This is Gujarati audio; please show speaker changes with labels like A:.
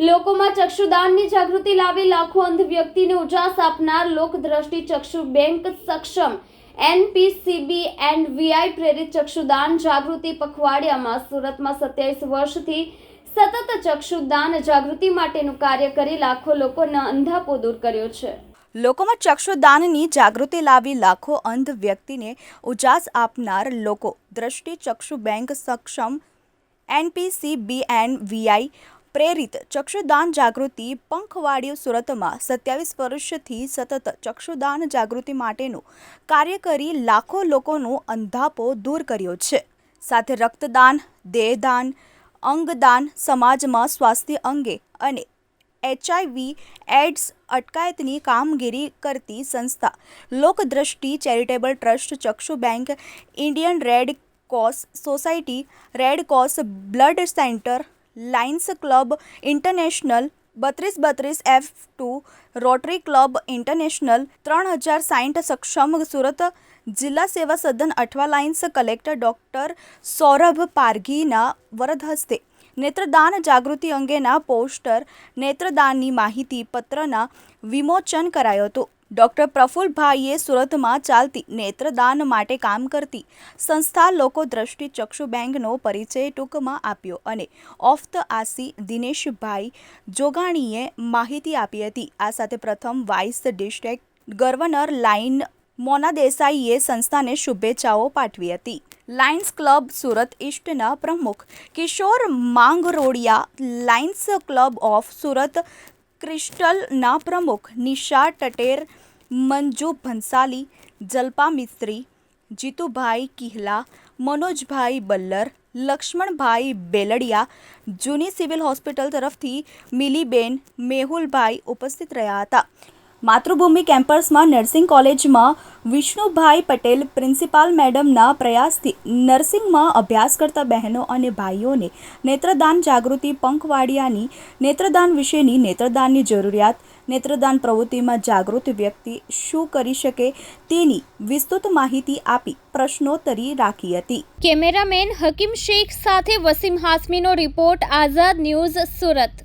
A: લોકોમાં ચક્ષુદાનની જાગૃતિ લાવી લાખો અંધ વ્યક્તિને ઉજાસ આપનાર લોકદ્રષ્ટિ ચક્ષુ બેંક સક્ષમ એનપીસીબી એન્ડ વીઆઈ પ્રેરિત ચક્ષુદાન જાગૃતિ પખવાડિયામાં સુરતમાં સત્યાવીસ વર્ષથી સતત ચક્ષુદાન જાગૃતિ માટેનું કાર્ય કરી લાખો લોકોનો અંધાપો દૂર કર્યો છે.
B: લોકોમાં ચક્ષુદાનની જાગૃતિ લાવી લાખો અંધ વ્યક્તિને ઉજાસ આપનાર લોકો દ્રષ્ટિ ચક્ષુ બેંક સક્ષમ એનપીસી બી એન્ડ વીઆઈ પ્રેરિત ચક્ષુદાન જાગૃતિ પંખવાડિયું સુરતમાં સત્યાવીસ વર્ષથી સતત ચક્ષુદાન જાગૃતિ માટેનું કાર્ય કરી લાખો લોકોનો અંધાપો દૂર કર્યો છે. સાથે રક્તદાન, દેહદાન, અંગદાન, સમાજમાં સ્વાસ્થ્ય અંગે અને એચઆઈવી એડ્સ અટકાયતની કામગીરી કરતી સંસ્થા લોકદ્રષ્ટિ ચેરિટેબલ ટ્રસ્ટ, ચક્ષુ bank, Indian red cross society, red cross blood centre lions club international બત્રીસ બત્રીસ F two, rotary club international ત્રણ હજાર સાઠ સક્ષમ સુરત જિલ્લા સેવા સદન અઠવા લાયન્સ કલેક્ટર ડૉક્ટર સૌરભ પારઘીના વરદ હસ્તે નેત્રદાન જાગૃતિ અંગેના પોસ્ટર નેત્રદાનની માહિતી પત્રના વિમોચન કરાયો હતો. ડોક્ટર પ્રફુલભાઈએ સુરતમાં ચાલતી નેત્રદાન માટે કામ કરતી સંસ્થા લોકો દ્રષ્ટિ ચક્ષુ બેંકનો પરિચય ટૂંકમાં આપ્યો અને ઓફ ધ આસી દિનેશભાઈ જોગાણીએ માહિતી આપી હતી. આ સાથે પ્રથમ vice district governor lion Mona દેસાઈએ સંસ્થાને શુભેચ્છાઓ પાઠવી હતી. લાયન્સ ક્લબ સુરત ઈસ્ટના પ્રમુખ Kishor Mangrodiya lions club of Surat ક્રિસ્ટલના પ્રમુખ નિશા ટટેર, મંજુ ભંસાલી, જલ્પા મિસ્ત્રી, જીતુભાઈ કિહલા, મનોજભાઈ બલ્લર, લક્ષ્મણભાઈ બેલડિયા, જૂની સિવિલ હોસ્પિટલ તરફથી મિલીબેન મેહુલભાઈ ઉપસ્થિત રહ્યા હતા. માતૃભૂમિ કેમ્પસમાં નર્સિંગ કોલેજમાં વિષ્ણુભાઈ પટેલ પ્રિન્સિપાલ મેડમના પ્રયાસથી નર્સિંગમાં અભ્યાસ કરતા બહેનો અને ભાઈઓને નેત્રદાન જાગૃતિ પંખવાડિયાની નેત્રદાન વિશેની નેત્રદાનની જરૂરિયાત, નેત્રદાન પ્રવૃત્તિમાં જાગૃત વ્યક્તિ શું કરી શકે તેની વિસ્તૃત માહિતી આપી પ્રશ્નોત્તરી રાખી હતી.
A: કેમેરામેન હકીમ શેખ સાથે વસીમ હાસમીનો રિપોર્ટ, આઝાદ ન્યૂઝ સુરત.